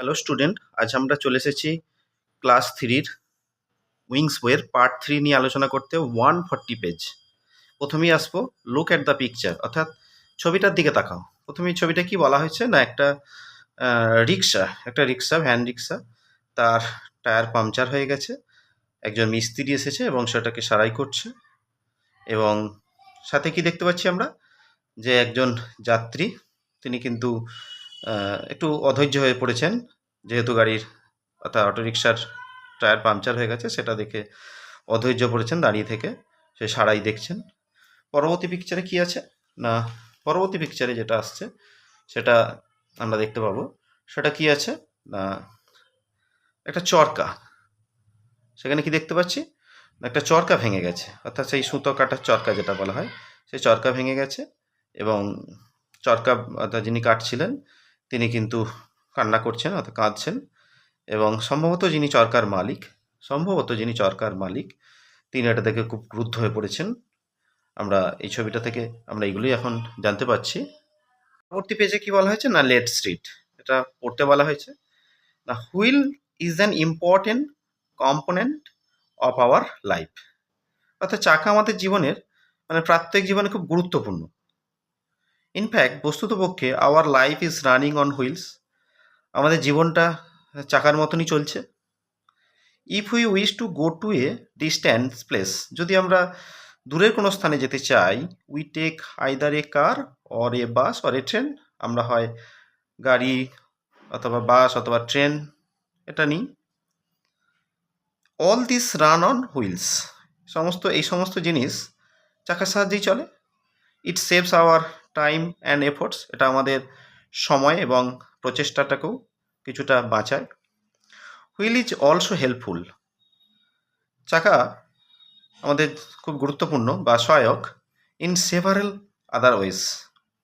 Hello student আজ আমরা চলে এসেছি ক্লাস থ্রির উইংস বইয়ের পার্ট থ্রি নিয়ে আলোচনা করতে ওয়ান ফর্টি পেজ প্রথমেই আসব লুক অ্যাট দ্য পিকচার অর্থাৎ ছবিটার দিকে তাকাও। প্রথমেই ছবিটা কি বলা হয়েছে না একটা রিক্সা একটা রিক্সা, ভ্যান রিক্সা, তার টায়ার পাংচার হয়ে গেছে, একজন মিস্ত্রি এসেছে এবং সেটাকে সারাই করছে। এবং সাথে কি দেখতে পাচ্ছি আমরা? যে একজন যাত্রী, তিনি কিন্তু একটু অধৈর্য হয়ে পড়েছেন, যেহেতু গাড়ির অর্থাৎ অটোরিকশার টায়ার পাংচার হয়ে গেছে, সেটা দেখে অধৈর্য পড়েছেন, দাঁড়িয়ে থেকে সে সারাই দেখছেন। পরবর্তী পিকচারে কি আছে? না, পরবর্তী পিকচারে যেটা আসছে, সেটা আমরা দেখতে পাবো। সেটা কি আছে? না, একটা চরকা। সেখানে কি দেখতে পাচ্ছি? একটা চরকা ভেঙে গেছে, অর্থাৎ সেই সুতো কাটার চরকা যেটা বলা হয়, সেই চরকা ভেঙে গেছে এবং চরকা, অর্থাৎ যিনি কাটছিলেন তিনি কিন্তু কান্না করছেন, অর্থাৎ কাঁদছেন এবং সম্ভবত যিনি চরকার মালিক, সম্ভবত যিনি চরকার মালিক, তিনি এটা দেখে খুব ক্রুদ্ধ হয়ে পড়েছেন। আমরা এই ছবিটা থেকে আমরা এগুলোই এখন জানতে পারছি। পরবর্তী পেজে কি বলা হয়েছে? না লেট স্ট্রিট এটা পড়তে বলা হয়েছে। না wheel is an important component of our life অর্থাৎ চাকা আমাদের জীবনের মানে প্রত্যেক জীবনে খুব গুরুত্বপূর্ণ। In fact বস্তুতপক্ষে our life is running on wheels আমাদের জীবনটা চাকার মতনই চলছে। If we wish to go to a distance place যদি আমরা দূরের কোনো স্থানে যেতে চাই we take either a car or a bus or a train আমরা হয় গাড়ি অথবা বাস অথবা ট্রেন এটা নিই। All this run on wheels সমস্ত, এই সমস্ত জিনিস চাকার সাহায্যেই চলে। It saves our time and efforts এটা আমাদের সময় এবং প্রচেষ্টাটাকেও কিছুটা বাঁচায়। হুইল ইজ অলসো হেল্পফুল চাকা আমাদের খুব গুরুত্বপূর্ণ বা সহায়ক ইন সেভারেল আদার ওয়েজ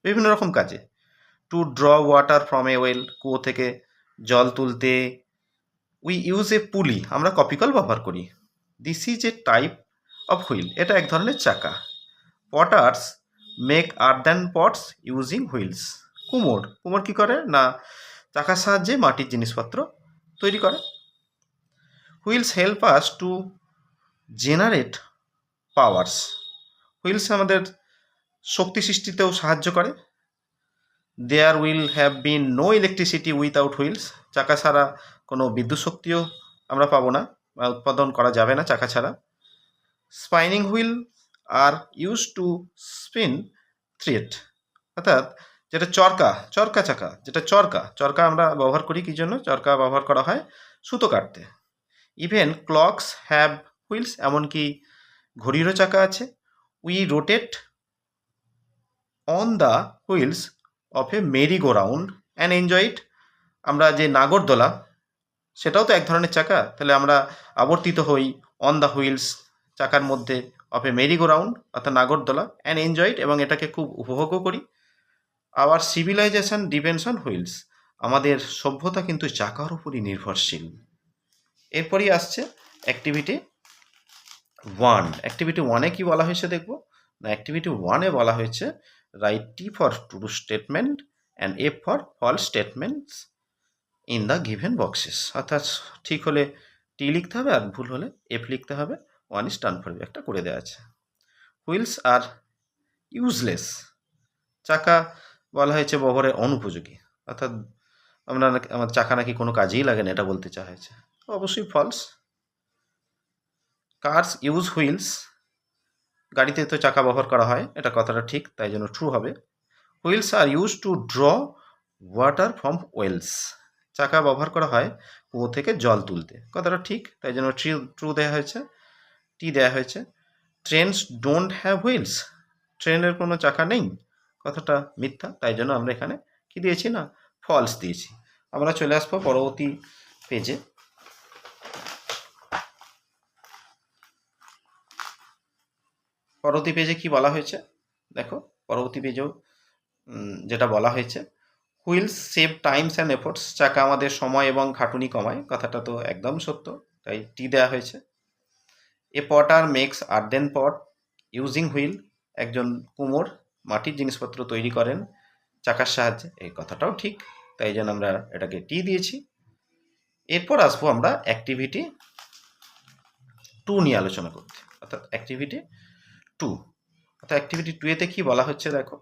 বিভিন্ন রকম কাজে। To draw water from a well কুয়ো থেকে জল তুলতে। উই ইউজ এ পুলি আমরা কপিকল ব্যবহার করি। This is a type of wheel এটা এক ধরনের চাকা। Potters make earthen pots using wheels কুমোর কুমোর কী করে? না, চাকার সাহায্যে মাটির জিনিসপত্র তৈরি করে। Wheels help us to generate powers wheels আমাদের শক্তি সৃষ্টিতেও সাহায্য করে। There will have been no electricity without wheels চাকা ছাড়া কোনো বিদ্যুৎ শক্তিও আমরা পাবো না উৎপাদন করা যাবে না চাকা ছাড়া। Spinning wheel are use to spin thread অর্থাৎ যেটা চরকা চরকা চাকা, যেটা চরকা চরকা আমরা ব্যবহার করি কী জন্য? চরকা ব্যবহার করা হয় সুতো কাটতে। ইভেন ক্লকস হ্যাভ হুইলস এমনকি ঘড়িরও চাকা আছে। We rotate on the wheels of a merry go round and enjoy it আমরা যে নাগরদোলা, সেটাও তো এক ধরনের চাকা। তাহলে আমরা আবর্তিত হই অন দ্য হুইলস চাকার মধ্যে of a merry go round অর্থাৎ নাগরদোলা অ্যান্ড এনজয় ইট এবং এটাকে খুব উপভোগও করি। Our civilization depends on wheels আমাদের সভ্যতা কিন্তু চাকার উপরই নির্ভরশীল। এরপরই আসছে অ্যাক্টিভিটি ওয়ান অ্যাক্টিভিটি ওয়ানে কি বলা হয়েছে দেখব? না অ্যাক্টিভিটি ওয়ানে বলা হয়েছে write T for true statement and F for false statements in the given boxes অর্থাৎ ঠিক হলে টি লিখতে হবে আর ভুল হলে এফ লিখতে হবে। ওয়ান ইস টার্ন ফর একটা করে দেওয়া আছে। হুইলস আর ইউজলেস চাকা বলা হয়েছে ব্যবহারের অনুপযোগী। অর্থাৎ আমরা আমার চাকা নাকি কোনো কাজেই লাগে না, এটা বলতে চাওয়া হয়েছে। অবশ্যই ফলস কার্স ইউজ হুইলস গাড়িতে তো চাকা ব্যবহার করা হয়, এটা কথাটা ঠিক, তাই জন্য ট্রু হবে। Wheels are use to draw water from wells চাকা ব্যবহার করা হয় কুয়ো থেকে জল তুলতে। কথাটা ঠিক, তাই জন্য ট্রি ট্রু দেওয়া হয়েছে। টি দেওয়া হয়েছে? ট্রেনস ডোন্ট হ্যাভ হুইলস ট্রেনের কোনো চাকা নেই। কথাটা মিথ্যা, তাই জন্য আমরা এখানে কি দিয়েছি না? ফলস দিয়েছি। আমরা চলে আসব পরবর্তী পেজে পরবর্তী পেজে কি বলা হয়েছে? দেখো, পরবর্তী পেজেও যেটা বলা হয়েছে wheels save times and efforts চাকা আমাদের সময় এবং খাটুনি কমায়। কথাটা তো একদম সত্য, তাই টি দেওয়া হয়েছে। A potter makes earthen pot using wheel একজন কুমোর মাটির জিনিসপত্র তৈরি করেন চাকার সাহায্যে। এই কথাটাও ঠিক, তাই জন্য আমরা এটাকে টি দিয়েছি। এরপর আসব আমরা অ্যাক্টিভিটি টু নিয়ে আলোচনা করতে। অর্থাৎ অ্যাক্টিভিটি টু অর্থাৎ অ্যাক্টিভিটি টু এতে কী বলা হচ্ছে দেখো?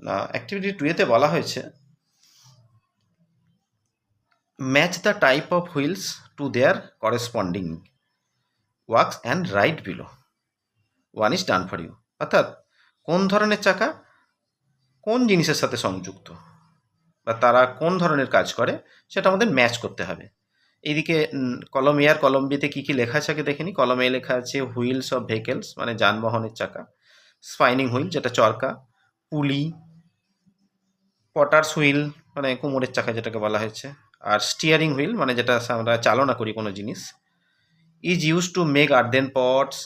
না অ্যাক্টিভিটি টু এতে বলা হয়েছে match the type of wheels to their corresponding works and write below. One is done for you. অর্থাৎ, কোন ধরনের চাকা কোন জিনিসের সাথে সংযুক্ত? বা তারা কোন ধরনের কাজ করে, সেটা আমাদের ম্যাচ করতে হবে। এইদিকে কলম এ আর কলম বিতে কী কী লেখা আছে আগে দেখে নিই কলম লেখা আছে হুইলস অফ ভেহিকেলস মানে যানবাহনের চাকা। স্পাইনিং হুইল, যেটা চরকা। পুলি। পটার্স হুইল মানে কোমরের চাকা যেটাকে বলা হয়েছে। আর স্টিয়ারিং হুইল মানে যেটা আমরা চালনা করি কোনো জিনিস। Is use to make earthen pots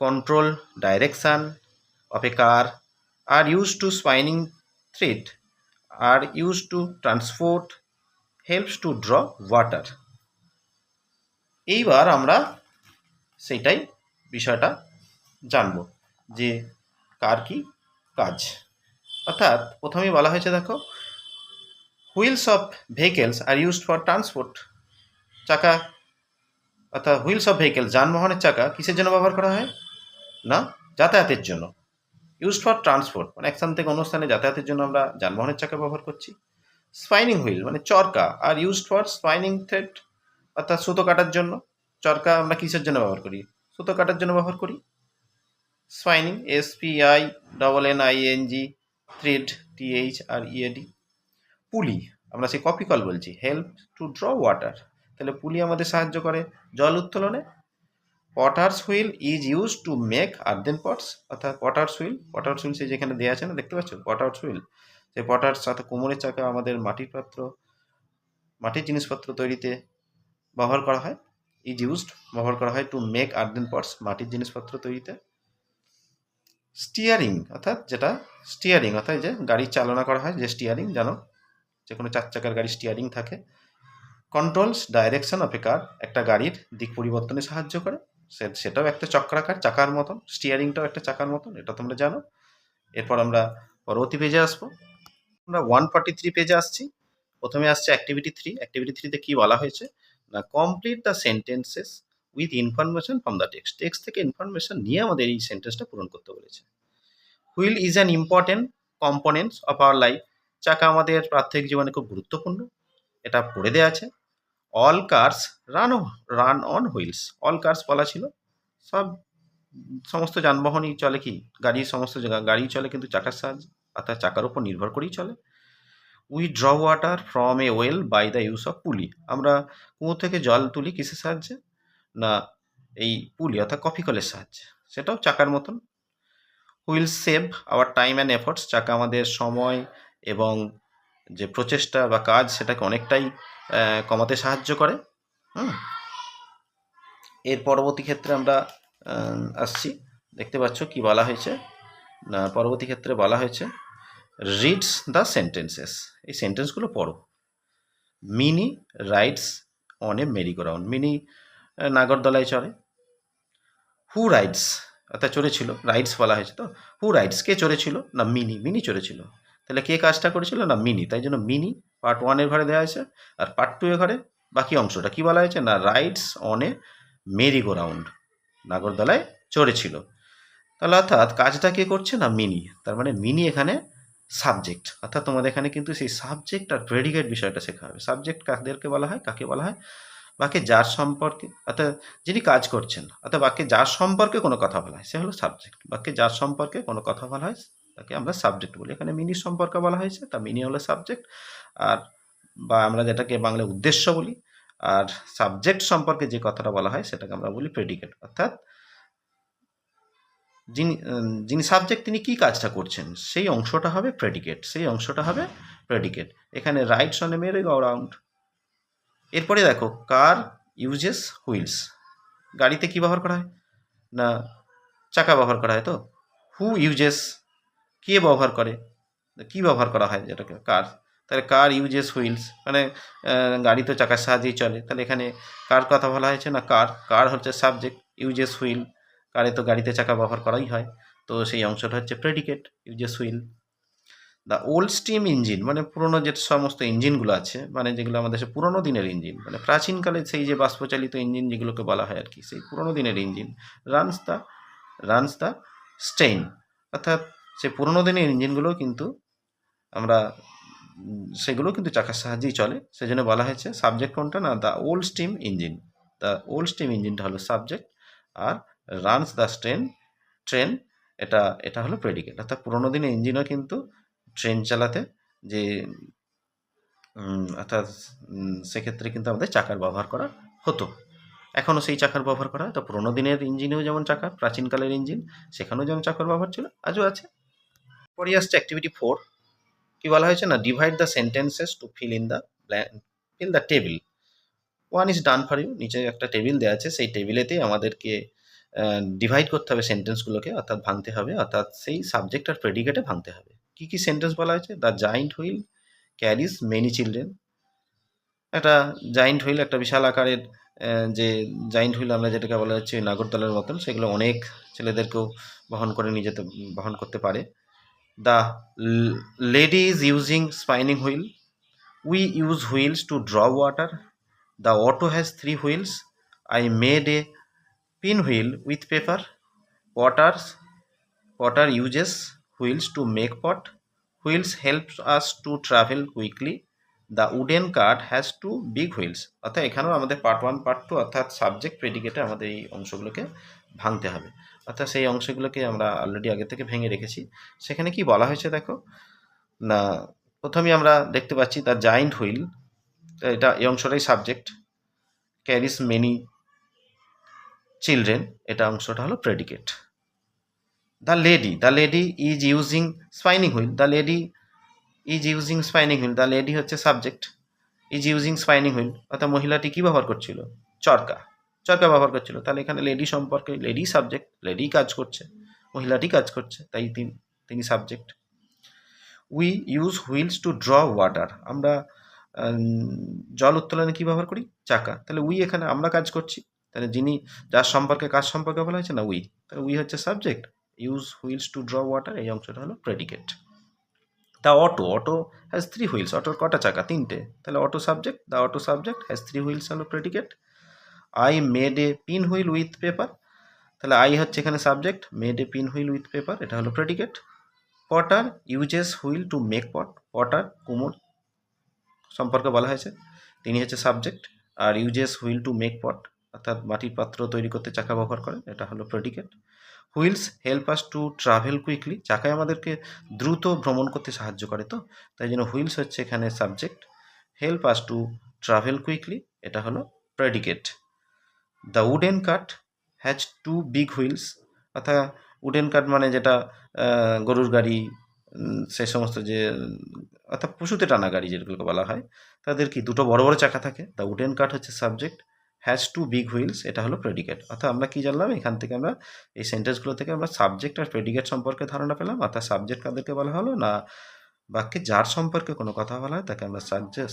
control direction of a car, are used to spinning thread, are used to transport, helps to draw water. এইবার আমরা সেইটাই বিষয়টা জানব, যে কার কি কাজ। অর্থাৎ প্রথমেই বলা হয়েছে দেখো wheels of vehicles are used for transport চাকা অর্থাৎ হুইলস অফ ভেহিকেল যানবাহনের চাকা কিসের জন্য ব্যবহার করা হয়? না, যাতায়াতের জন্য। ইউজড ফর ট্রান্সপোর্ট মানে এক স্থান থেকে অন্য স্থানে যাতায়াতের জন্য আমরা যানবাহনের চাকা ব্যবহার করছি। স্পাইনিং হুইল মানে চরকা, are used for spinning thread অর্থাৎ সুতো কাটার জন্য। চরকা আমরা কিসের জন্য ব্যবহার করি? সুতো কাটার জন্য ব্যবহার করি। Spinning, S P I, double N I N G, thread, T H R E A D pulley, আমরা সেই কপি কল বলছি। Help to draw water. তাহলে পুলি আমাদের সাহায্য করে। জল উত্তোলনে potter's wheel is use to make earthen pots অর্থাৎ পটার্স হুইল পটার্স হুইল সে যেখানে দেওয়া আছে না, দেখতে পাচ্ছ? পটার্স হুইল সেই পটার্স সাথে কোমরের চাকা, আমাদের মাটির পাত্র, মাটির জিনিসপত্র তৈরিতে ব্যবহার করা হয়। ইজ ইউজড ব্যবহার করা হয় টু মেক আর্দেন পটস মাটির জিনিসপত্র তৈরিতে। স্টিয়ারিং অর্থাৎ যেটা স্টিয়ারিং অর্থাৎ যে গাড়ি চালনা করা হয়, যে স্টিয়ারিং জানো? যে কোনো চার চাকার গাড়ি স্টিয়ারিং থাকে। Controls direction of a car একটা গাড়ির দিক পরিবর্তনে সাহায্য করে। সেটাও একটা চক্রাকার, চাকার মতন স্টিয়ারিংটাও একটা চাকার মতন, এটা তোমরা জানো। এরপর আমরা পরবর্তী পেজে আসব। আমরা ওয়ান ফর্টি থ্রি পেজে আসছি। প্রথমে আসছে অ্যাক্টিভিটি থ্রি অ্যাক্টিভিটি থ্রিতে কী বলা হয়েছে? না complete the sentences with information from the text text থেকে ইনফরমেশন নিয়ে আমাদের এই সেন্টেন্সটা পূরণ করতে বলেছে। Wheel is an important components of our life চাকা আমাদের প্রাত্যহিক জীবনে খুব গুরুত্বপূর্ণ। এটা পড়ে দেওয়া আছে। All cars run run on wheels all cars বলা ছিল। সব সমস্ত যানবাহনই চলে কি? গাড়ির সমস্ত গাড়ি চলে কিন্তু চাকার সাহায্যে, অর্থাৎ চাকার উপর নির্ভর করেই চলে। We draw water from a well by the use of pulley আমরা কুয়ো থেকে জল তুলি কিসের সাহায্যে? না, এই পুলি অর্থাৎ কফি কলের সাহায্যে। সেটাও চাকার মতন। Wheel save our time and efforts চাকা আমাদের সময় এবং যে প্রচেষ্টা বা কাজ সেটাকে অনেকটাই কমাতে সাহায্য করে, হুম? এর পরবর্তী ক্ষেত্রে আমরা আসছি। দেখতে পাচ্ছ কি বলা হয়েছে? না, পরবর্তী ক্ষেত্রে বলা হয়েছে রিডস দ্য সেন্টেন্সেস এই সেন্টেন্সগুলো পড়ো। Mini rides on a merry go round Mini নাগরদোলায় চড়ে। হু রাইডস অর্থাৎ চড়েছিল রাইডস বলা হয়েছে তো? হু রাইডস কে চড়েছিল? না মিনি মিনি চড়েছিল। তাহলে কে কাজটা করেছিল? না, মিনি। তাই জন্য মিনি পার্ট ওয়ানের ঘরে দেওয়া হয়েছে আর পার্ট টু এর ঘরে বাকি অংশটা কি বলা হয়েছে? না rides on a merry go round নাগরদোলায় চড়েছিল। তাহলে অর্থাৎ কাজটা কে করছে? না, মিনি। তার মানে মিনি এখানে সাবজেক্ট অর্থাৎ তোমাদের এখানে কিন্তু সেই সাবজেক্ট আর প্রেডিকেট বিষয়টা শেখা হবে। সাবজেক্ট কাদেরকে বলা হয়? কাকে বলা হয়? বাকি যার সম্পর্কে, অর্থাৎ যিনি কাজ করছেন, অর্থাৎ বাক্যে যার সম্পর্কে কোনো কথা বলা হয়, সে হলো সাবজেক্ট বাক্যে যার সম্পর্কে কোনো কথা বলা হয় তাকে আমরা সাবজেক্ট বলি। এখানে মিনি সম্পর্কে বলা হয়েছে, তা মিনি হলো সাবজেক্ট আর বা আমরা যেটাকে বাংলায় উদ্দেশ্য বলি, আর সাবজেক্ট সম্পর্কে যে কথাটা বলা হয়, সেটাকে আমরা বলি প্রেডিকেট অর্থাৎ যিনি যিনি সাবজেক্ট তিনি কি কাজটা করছেন, সেই অংশটা হবে প্রেডিকেট সেই অংশটা হবে প্রেডিকেট এখানে রাইটস অন এ মেরে গো রাউন্ড এরপরে দেখো কার ইউজেস হুইলস গাড়িতে কি ব্যবহার করা হয়? না, চাকা ব্যবহার করা হয় তো? হু ইউজেস কে ব্যবহার করে? কি ব্যবহার করা হয় যেটাকে? কার? তাহলে কার ইউজেস হুইলস মানে গাড়ি তো চাকার সাহায্যেই চলে। তাহলে এখানে কার কথা বলা হয়েছে না কার? কার হচ্ছে সাবজেক্ট ইউজেস হুইল কারে তো গাড়িতে চাকা ব্যবহার করাই হয়। তো সেই অংশটা হচ্ছে predicate uses wheel the old steam engine মানে পুরনো যে সমস্ত ইঞ্জিনগুলো আছে মানে যেগুলো আমাদের সে পুরনো দিনের ইঞ্জিন মানে প্রাচীনকালে সেই যে বাষ্পচালিত ইঞ্জিন যেগুলোকে বলা হয় আর কি, সেই পুরনো দিনের engine runs the runs the stain অর্থাৎ সেই পুরনো দিনের ইঞ্জিনগুলো কিন্তু আমরা, সেগুলো কিন্তু চাকার সাহায্যেই চলে। সেই জন্য বলা হয়েছে সাবজেক্ট কোনটা না the old steam engine the old steam ইঞ্জিনটা হলো সাবজেক্ট আর রানস দ্য ট্রেন ট্রেন এটা এটা হলো প্রেডিকেট অর্থাৎ পুরোনো দিনের ইঞ্জিনও কিন্তু ট্রেন চালাতে যে অর্থাৎ সেক্ষেত্রে কিন্তু আমাদের চাকার ব্যবহার করা হতো। এখনও সেই চাকার ব্যবহার করা হয়। তো পুরোনো দিনের ইঞ্জিনেও যেমন চাকা, প্রাচীনকালের ইঞ্জিন, সেখানেও যেমন চাকার ব্যবহার ছিল, আজও আছে। পরে আসছে অ্যাক্টিভিটি ফোর কি বলা হয়েছে না? Divide the sentences to fill in the fill the table one is done for you নিচে একটা টেবিল দেওয়া আছে। সেই টেবিলেতেই আমাদেরকে ডিভাইড করতে হবে সেন্টেন্সগুলোকে অর্থাৎ ভাঙতে হবে। অর্থাৎ সেই সাবজেক্ট আর প্রেডিকেটে ভাঙতে হবে। কি কি সেন্টেন্স বলা হয়েছে? The giant wheel carries many children একটা জাইন্ট হুইল একটা বিশাল আকারের যে জাইন্ট হুইল আমরা যেটাকে বলা হচ্ছে নাগরদলের মতন, সেগুলো অনেক ছেলেদেরকেও বহন করে নিয়ে যেতে, বহন করতে পারে। The lady is using spinning wheel we use wheels to draw water the auto has three wheels I made a pinwheel with paper potters potter uses wheels to make pot. Wheels helps us to travel quickly. The wooden cart has two big wheels. অর্থাৎ এখানেও আমাদের part one part two অর্থাৎ subject প্রেডিকেটে আমাদের এই অংশগুলোকে ভাঙতে হবে। অর্থাৎ সেই অংশগুলোকে আমরা অলরেডি আগে থেকে ভেঙে রেখেছি। সেখানে কি বলা হয়েছে দেখো? না, প্রথমেই আমরা দেখতে পাচ্ছি দ্য জাইন্ট হুইল এটা এই অংশটাই সাবজেক্ট ক্যারিস মেনি চিলড্রেন এটা অংশটা হলো predicate the lady the lady is using spinning wheel the lady is using spinning wheel the lady হচ্ছে subject is using spinning wheel অর্থাৎ মহিলাটি কি ব্যবহার করছিল? চরকা। চরকা ব্যবহার করছিল। তাহলে এখানে লেডি সম্পর্কে লেডি সাবজেক্ট লেডি কাজ করছে, মহিলাটি কাজ করছে, তাই তিনি তিনি subject we use wheels to draw water আমরা জল উত্তোলনে কী ব্যবহার করি? চাকা। তাহলে উই এখানে আমরা কাজ করছি। তাহলে যিনি, যার সম্পর্কে কাজ সম্পর্কে বলা হয়েছে না উই তাহলে উই হচ্ছে subject use wheels to draw water এই অংশটা হলো predicate the auto auto has three wheels অটোর কটা চাকা? তিনটে। তাহলে auto subject the auto subject has three wheels হলো predicate I made a pinwheel with paper তাহলে আই হচ্ছে এখানে subject made a pinwheel with paper এটা হলো predicate potter uses wheel to make pot potter কুমোর সম্পর্কে বলা হয়েছে, তিনি হচ্ছে subject R uses wheel to make pot অর্থাৎ মাটির পাত্র তৈরি করতে চাকা ব্যবহার করেন, এটা হলো predicate wheels help us to travel quickly চাকায় আমাদেরকে দ্রুত ভ্রমণ করতে সাহায্য করে তো, তাই জন্য হুইলস হচ্ছে এখানে subject help us to travel quickly এটা হলো predicate the wooden cart has two big wheels. অর্থাৎ উডেন কাট মানে যেটা গরুর গাড়ি সে সমস্ত যে, অর্থাৎ পশুতে টানা গাড়ি যেগুলোকে বলা হয়, তাদের কি দুটো বড় বড় চাকা থাকে? দ্য উডেন কাট হচ্ছে subject has two big wheels, এটা হলো প্রেডিকেট অর্থাৎ আমরা কি জানলাম? এখান থেকে আমরা এই সেন্টেন্সগুলো থেকে আমরা সাবজেক্ট আর প্রেডিকেট সম্পর্কে ধারণা পেলাম। অর্থাৎ সাবজেক্ট কাদেরকে বলা হলো না বাক্যে যার সম্পর্কে কোনো কথা বলা হয়, তাকে আমরা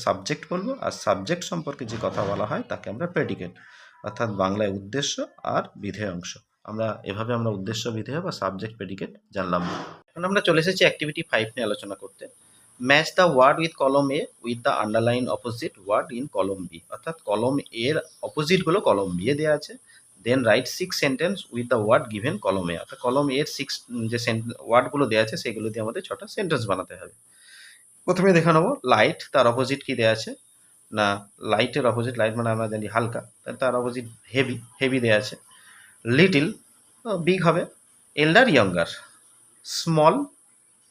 সাবজেক্ট বলব। আর সাবজেক্ট সম্পর্কে যে কথা বলা হয়, তাকে আমরা প্রেডিকেট অর্থাৎ বাংলায় উদ্দেশ্য আর বিধেয় অংশ। আমরা এভাবে আমরা উদ্দেশ্য, বিধেয় বা সাবজেক্ট প্রেডিকেট জানলাম। এখন আমরা চলে এসেছি অ্যাক্টিভিটি ফাইভ নিয়ে আলোচনা করতে। Match the word with column A with the underline opposite word in column B অর্থাৎ কলম এর অপোজিটগুলো কলম বি এ দেওয়া আছে। Then write six sentence with the word given column A অর্থাৎ কলম এর সিক্স যে ওয়ার্ডগুলো দেওয়া আছে, সেগুলো দিয়ে আমাদের ছটা সেন্টেন্স বানাতে হবে। প্রথমে দেখে নেব লাইট তার অপোজিট কি দেওয়া আছে? না লাইটের অপোজিট লাইট মানে আমরা জানি হালকা তার অপোজিট হেভি হেভি দেওয়া আছে। লিটিল বিগ হবে। এল্ডার ইয়ঙ্গার স্মল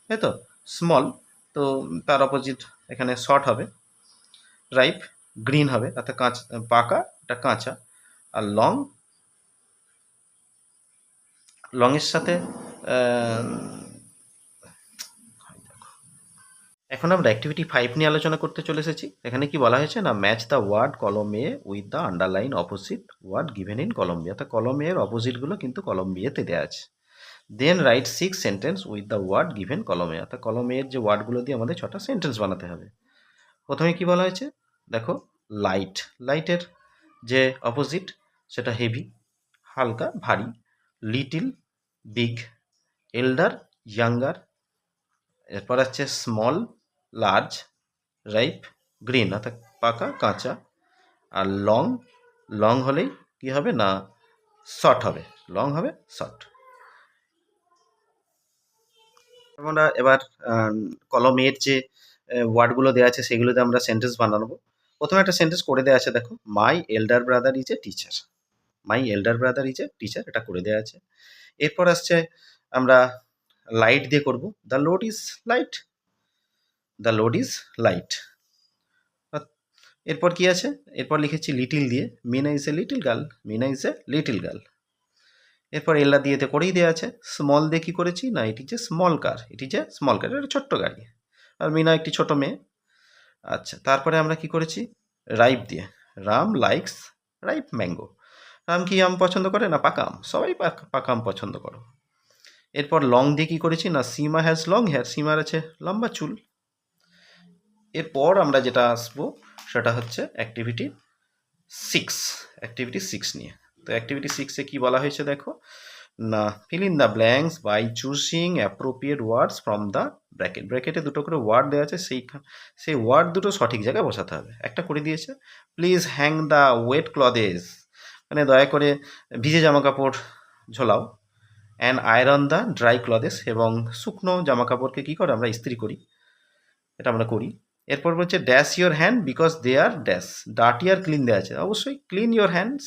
তাই তো স্মল তো তার অপোজিট এখানে শর্ট হবে। রাইপ গ্রিন হবে অর্থাৎ কাঁচা, পাকা, এটা কাঁচা। আর লং লংয়ের সাথে এখন আমরা অ্যাক্টিভিটি ফাইভ নিয়ে আলোচনা করতে চলে এসেছি। এখানে কি বলা হয়েছে না match the word column A with the underline opposite word given in column B অর্থাৎ কলম এর অপোজিটগুলো কিন্তু কলম বিয়েতে দেওয়া আছে। Then write six sentence with the word given কলমে অর্থাৎ কলমের যে ওয়ার্ডগুলো দিয়ে আমাদের ছটা সেন্টেন্স বানাতে হবে। প্রথমে কি বলা হয়েছে? দেখো লাইট লাইটের যে অপোজিট সেটা হেভি হালকা, ভারী লিটিল বিগ এল্ডার ইয়াঙ্গার এরপর আছে স্মল লার্জ রাইপ গ্রিন অর্থাৎ পাকা, কাঁচা আর লং লং হলেই কি হবে না শর্ট হবে। লং হবে শর্ট আমরা এবার কলমের যে ওয়ার্ডগুলো দেওয়া আছে সেগুলোতে আমরা সেন্টেন্স বানাবো প্রথমে একটা সেন্টেন্স করে দেওয়া আছে, দেখো my elder brother is a teacher my elder brother is a teacher এটা করে দেওয়া আছে। এরপর আসছে, আমরা লাইট দিয়ে করব। The load is light the load is light এরপর কি আছে? এরপর লিখেছি লিটিল দিয়ে। Meena is a little girl Meena is a little girl এরপর এল্লা দিয়েতে করেই দেওয়া আছে। স্মল দিয়ে কী করেছি? না এটি যে স্মল কার এটি যে স্মল কার এটা ছোট্ট গাড়ি। আর মিনা একটি ছোট মেয়ে। আচ্ছা তারপরে আমরা কি করেছি? রাইপ দিয়ে। Ram likes ripe mango Ram কি আম পছন্দ করে? না, পাকা আম। সবাই পাক- আম পছন্দ করো। এরপর লং দিয়ে কি করেছি? না সীমা হ্যাজ লং হেয়ার সীমার আছে লম্বা চুল। এরপর আমরা যেটা আসব, সেটা হচ্ছে অ্যাক্টিভিটি সিক্স অ্যাক্টিভিটি সিক্স নিয়ে। তো অ্যাক্টিভিটি সিক্সে কি বলা হয়েছে দেখো? না fill in the blanks by choosing appropriate words from the bracket ব্র্যাকেটে দুটো করে ওয়ার্ড দেওয়া আছে, সেই সেই ওয়ার্ড দুটো সঠিক জায়গায় বসাতে হবে। একটা করে দিয়েছে please hang the wet clothes মানে দয়া করে ভিজে জামা কাপড় ঝোলাও। And iron the dry clothes এবং শুকনো জামা কাপড়কে কী করে? আমরা ইস্ত্রি করি। এটা আমরা করি। এরপর বলছে dash your hand because they are dash ডাটি আর ক্লিন দেওয়া আছে। অবশ্যই ক্লিন ইওর হ্যান্ডস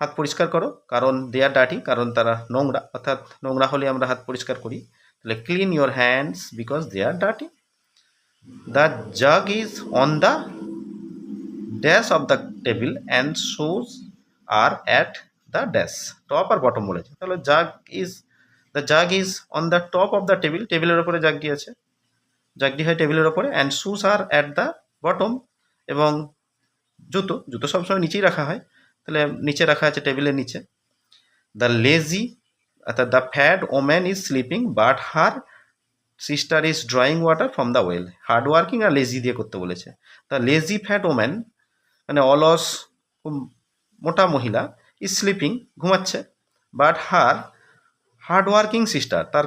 হাত পরিষ্কার করো। কারণ দে আর ডাটি কারণ তারা নোংরা। অর্থাৎ নোংরা হলে আমরা হাত পরিষ্কার করি। তাহলে clean your hands because they are ডাটি the jug is on the dash of the table and shoes are at the dash top R bottom বলেছে। তাহলে jug is the jug is on the top of the table টেবিলের ওপরে জাগটি আছে? জাগটি হয় টেবিলের ওপরে and shoes are at the bottom এবং জুতো জুতো সবসময় নিচেই রাখা হয়। তাহলে নিচে রাখা আছে টেবিলের নিচে। দ্য লেজি অর্থাৎ the fat woman is sleeping but her sister is drawing water from the well hard working R lazy দিয়ে করতে বলেছে। দ্য লেজি ফ্যাট ওম্যান মানে অলস মোটা মহিলা ইজ স্লিপিং ঘুমাচ্ছে but her hard working sister তার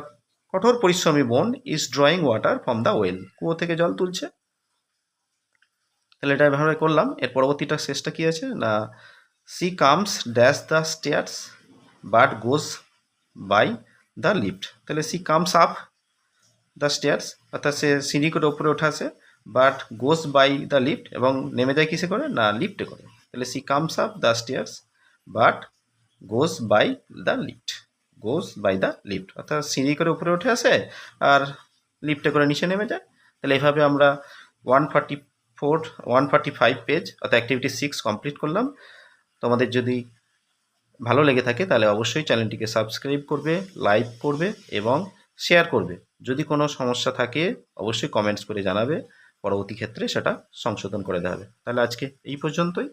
কঠোর পরিশ্রমী বোন is drawing water from the well কুয়ো থেকে জল তুলছে। তাহলে এটা এভাবে করলাম। এর পরবর্তীটা শেষটা কি আছে? না she comes dash the stairs but goes by the lift তাহলে she comes up the stairs অর্থাৎ সে সিঁড়ি করে উপরে ওঠা আছে but goes by the lift এবং নেমে যায় কিসে করে? না লিফটে করে। তাহলে she comes up the stairs but goes by the lift goes by the lift অর্থাৎ সিঁড়ি করে উপরে উঠে আসে আর লিফটে করে নিচে নেমে যায়। তাহলে এইভাবে আমরা one forty four one forty five page অর্থাৎ অ্যাক্টিভিটি সিক্স কমপ্লিট করলাম। তোমাদের যদি ভালো লেগে থাকে, তাহলে অবশ্যই চ্যানেলটিকে সাবস্ক্রাইব করবে লাইক করবে এবং শেয়ার করবে। যদি কোনো সমস্যা থাকে, অবশ্যই কমেন্টস করে জানাবে। পরবর্তী ক্ষেত্রে সেটা সংশোধন করে দেওয়া হবে। তাহলে আজকে এই পর্যন্তই।